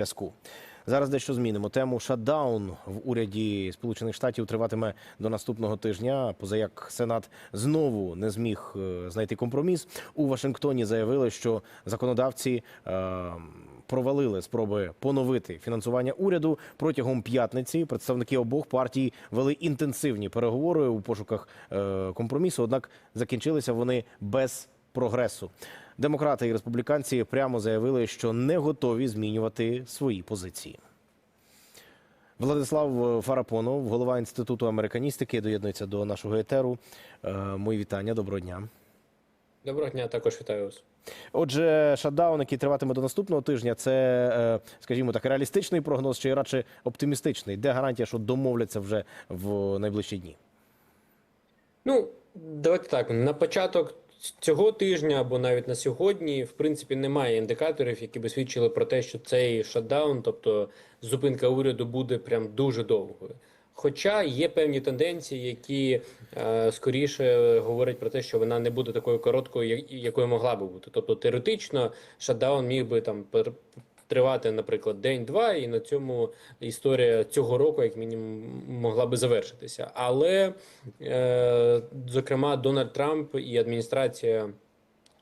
зв'язку. Зараз дещо змінимо. Тему шатдаун в уряді Сполучених Штатів триватиме до наступного тижня. Позаяк Сенат знову не зміг е, знайти компроміс. У Вашингтоні заявили, що законодавці е, провалили спроби поновити фінансування уряду протягом п'ятниці. Представники обох партій вели інтенсивні переговори у пошуках е, компромісу. Однак закінчилися вони без прогресу. Демократи і республіканці прямо заявили, що не готові змінювати свої позиції. Владислав Фарапонов, голова інституту американістики, доєднується до нашого етеру. Е, Мої вітання, доброго дня. Доброго дня, також вітаю вас. Отже, шатдаун, який триватиме до наступного тижня, це, е, скажімо так, реалістичний прогноз чи радше оптимістичний? Де гарантія, що домовляться вже в найближчі дні? Ну, давайте так. На початок цього тижня або навіть на сьогодні, в принципі, немає індикаторів, які би свідчили про те, що цей шатдаун, тобто зупинка уряду, буде прям дуже довгою. Хоча є певні тенденції, які е, скоріше говорять про те, що вона не буде такою короткою, як- якою могла би бути. Тобто теоретично шатдаун міг би там тривати, наприклад, день-два, і на цьому історія цього року, як мінімум, могла би завершитися. Але, е, зокрема, Дональд Трамп і адміністрація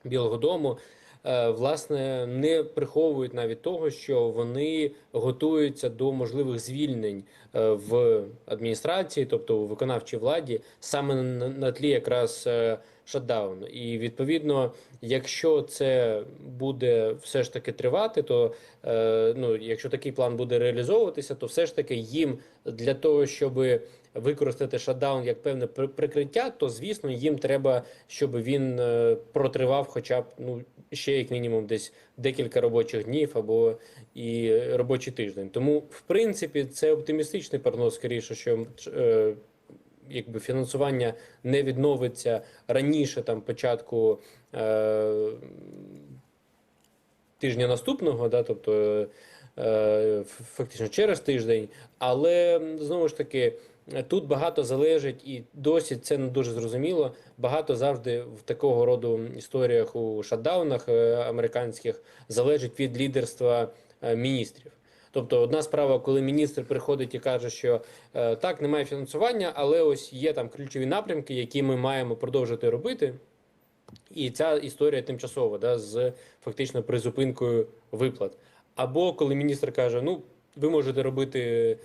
Білого Дому. Е, Власне, не приховують навіть того, що вони готуються до можливих звільнень е, в адміністрації, тобто у виконавчій владі, саме на, тлі якраз е, шатдауну. І відповідно, якщо це буде все ж таки тривати, то ну, якщо такий план буде реалізовуватися, то все ж таки їм для того, щоб використати шатдаун як певне прикриття, то звісно їм треба, щоб він е, протривав, хоча б ну ще як мінімум десь декілька робочих днів або і робочий тиждень. Тому, в принципі, це оптимістичний прогноз, скоріше, що е, якби фінансування не відновиться раніше там початку е, тижня наступного, да, тобто фактично через тиждень. Але знову ж таки. е, Тут багато залежить, і досі це не дуже зрозуміло. Багато завжди в такого роду історіях у шатдаунах е, американських залежить від лідерства е, міністрів. Тобто, одна справа, коли міністр приходить і каже, що е, так, немає фінансування, але ось є там ключові напрямки, які ми маємо продовжити робити. І ця історія тимчасова, да, з фактично призупинкою виплат. Або коли міністр каже: ну, ви можете робити,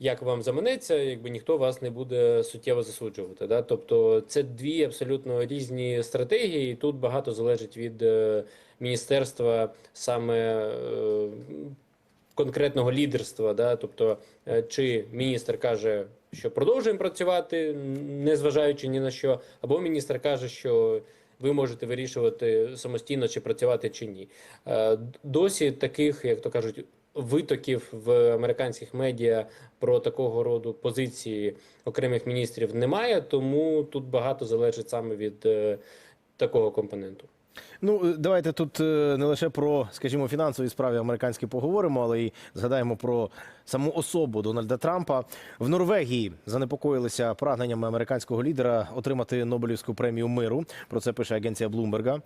як вам заманеться, якби ніхто вас не буде суттєво засуджувати. Да? Тобто це дві абсолютно різні стратегії, і тут багато залежить від е, міністерства саме. Е, конкретного лідерства, да, тобто, е, чи міністр каже, що продовжуємо працювати, не зважаючи ні на що, або міністр каже, що ви можете вирішувати самостійно, чи працювати, чи ні. Е, Досі таких, як то кажуть, витоків в американських медіа про такого роду позиції окремих міністрів немає, тому тут багато залежить саме від е, такого компоненту. Ну, е, давайте тут не лише про, скажімо, фінансові справи американські поговоримо, але й згадаємо про саму особу Дональда Трампа. В Норвегії занепокоїлися прагненнями американського лідера отримати Нобелівську премію миру. Про це пише агенція Блумберга.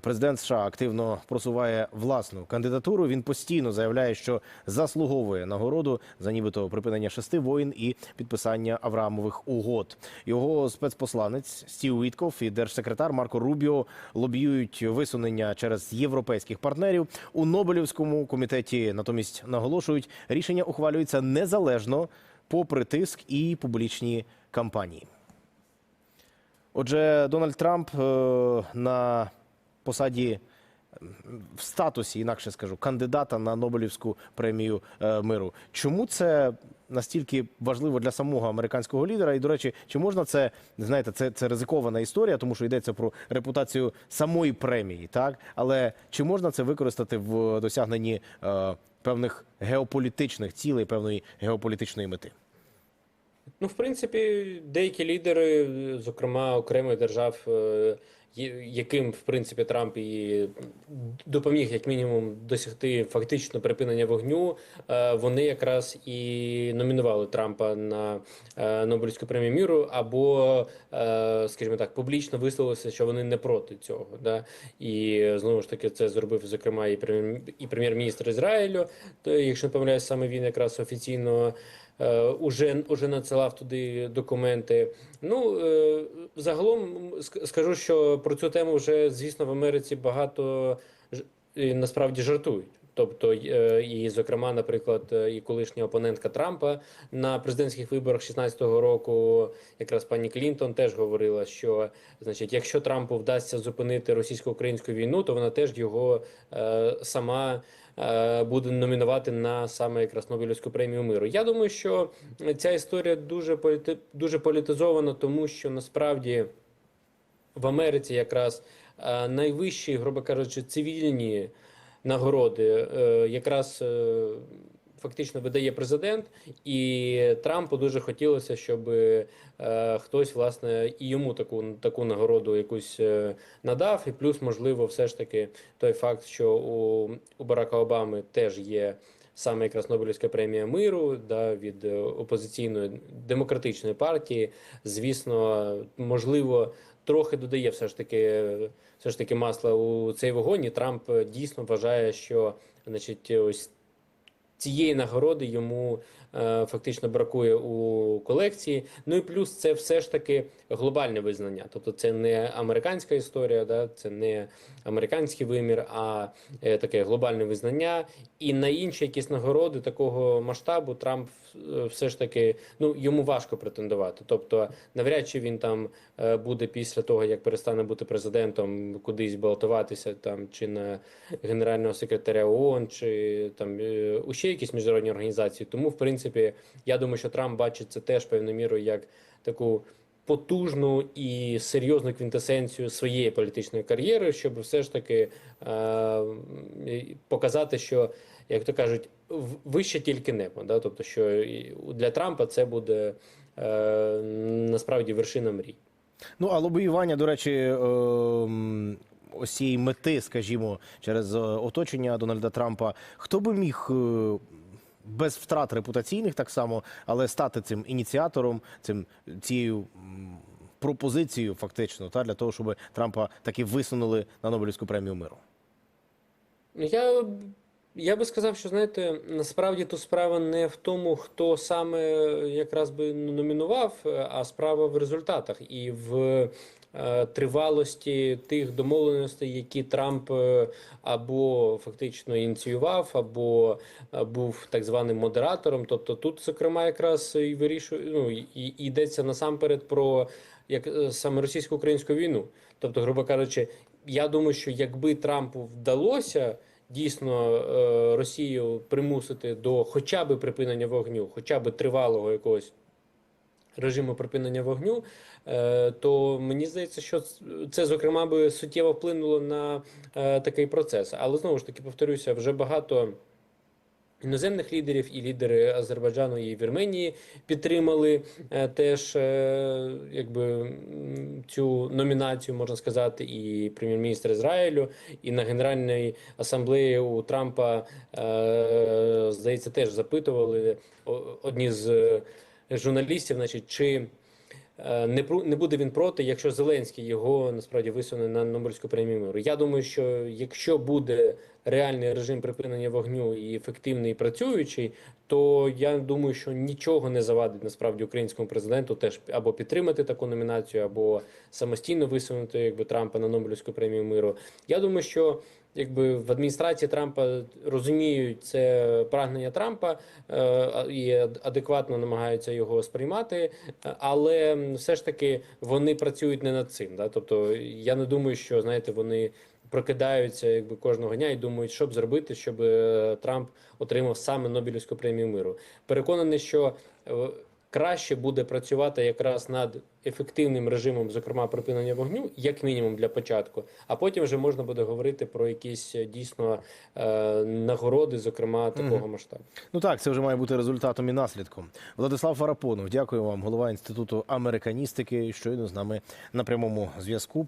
Президент США активно просуває власну кандидатуру. Він постійно заявляє, що заслуговує нагороду за нібито припинення шести воїн і підписання Авраамових угод. Його спецпосланець Стів Вітков і держсекретар Марко Рубіо лобіюють висунення через європейських партнерів у Нобелівському комітеті. Натомість наголошують, рішення ухвалюється незалежно попри тиск і публічні кампанії. Отже, Дональд Трамп е, на посаді в статусі, інакше скажу, кандидата на Нобелівську премію е, миру. Чому це настільки важливо для самого американського лідера? І, до речі, чи можна це знаєте, це, це ризикована історія, тому що йдеться про репутацію самої премії, так але чи можна це використати в досягненні е, певних геополітичних цілей, певної геополітичної мети? Ну, в принципі, деякі лідери, зокрема окремих держав е, яким в принципі Трамп і допоміг як мінімум досягти фактично припинення вогню, е, вони якраз і номінували Трампа на е, Нобелівську премію міру, або, е, скажімо так, публічно висловилися, що вони не проти цього. Да? І знову ж таки це зробив зокрема і прем'єр- і прем'єр-міністр Ізраїлю. То, якщо не помиляюсь, саме він якраз офіційно уже, уже надсилав туди документи. Ну е, загалом скажу, що про цю тему вже звісно в Америці багато насправді жартують. Тобто, е, і зокрема, наприклад, е, і колишня опонентка Трампа на президентських виборах 16-го року, якраз пані Клінтон теж говорила, що значить, якщо Трампу вдасться зупинити російсько-українську війну, то вона теж його е, сама е, буде номінувати на саме якраз Нобелівську премію миру. Я думаю, що ця історія дуже політи... дуже політизована, тому що насправді в Америці якраз е, найвищі, грубо кажучи, цивільні нагороди е, якраз е, фактично видає президент, і Трампу дуже хотілося, щоб е, хтось власне і йому таку таку нагороду якусь надав. І плюс, можливо, все ж таки той факт, що у, у Барака Обами теж є. Саме якраз Нобелівська премія миру да, від опозиційної демократичної партії, звісно, можливо, трохи додає все ж таки, все ж таки масла у цей вогонь. І Трамп дійсно вважає, що значить, ось цієї нагороди йому фактично бракує у колекції. Ну і плюс це все ж таки глобальне визнання. Тобто це не американська історія, да, це не американський вимір, а е, таке глобальне визнання. І на інші якісь нагороди такого масштабу Трамп е, все ж таки ну йому важко претендувати. Тобто, навряд чи він там е, буде після того, як перестане бути президентом, кудись балотуватися там чи на генерального секретаря ООН, чи там е, у ще якісь міжнародні організації. Тому, в принципі, я думаю, що Трамп бачить це теж певною мірою як таку. Потужну і серйозну квінтесенцію своєї політичної кар'єри, щоб все ж таки е, показати, що як то кажуть, вище тільки небо. Да? Тобто, що для Трампа це буде е, насправді вершина мрій. Ну а лобіювання, до речі, ем, ось цієї мети, скажімо, через е, оточення Дональда Трампа, хто би міг. Без втрат репутаційних так само, але стати цим ініціатором, цим цією пропозицією, фактично, та для того, щоб Трампа таки висунули на Нобелівську премію миру. Я, я би сказав, що знаєте, насправді тут справа не в тому, хто саме якраз би номінував, а справа в результатах і в е, тривалості тих домовленостей, які Трамп е, або фактично ініціював, або е, був так званим модератором. Тобто тут, зокрема, якраз і вирішує, ну і, йдеться насамперед про як саме російсько-українську війну. Тобто, грубо кажучи, я думаю, що якби Трампу вдалося дійсно е, Росію примусити до хоча б припинення вогню, хоча б тривалого якогось режиму припинення вогню, е, то мені здається, що це зокрема би суттєво вплинуло на е, такий процес. Але знову ж таки повторюся, вже багато. Іноземних лідерів і лідери Азербайджану і Вірменії підтримали е, теж е, якби цю номінацію, можна сказати, і прем'єр-міністр Ізраїлю, і на Генеральній асамблеї у Трампа е, здається теж запитували одні з е, журналістів, значить, чи е, не не буде він проти, якщо Зеленський його насправді висуне на Нобелівську премію миру. Я думаю, що якщо буде реальний режим припинення вогню і ефективний і працюючий, то я думаю, що нічого не завадить насправді українському президенту теж або підтримати таку номінацію, або самостійно висунути якби Трампа на Нобелівську премію миру. Я думаю, що якби в адміністрації Трампа розуміють це прагнення Трампа е, і адекватно намагаються його сприймати, але все ж таки вони працюють не над цим. Да? Тобто я не думаю, що знаєте, вони прокидаються якби кожного дня і думають, що б зробити, щоб е, Трамп отримав саме Нобелівську премію миру. Переконаний, що е, краще буде працювати якраз над ефективним режимом, зокрема припинення вогню, як мінімум для початку, а потім вже можна буде говорити про якісь е, дійсно е, нагороди, зокрема такого масштабу. Ну так, це вже має бути результатом і наслідком. Владислав Фарапонов, дякую вам, голова інституту американістики, щойно з нами на прямому зв'язку.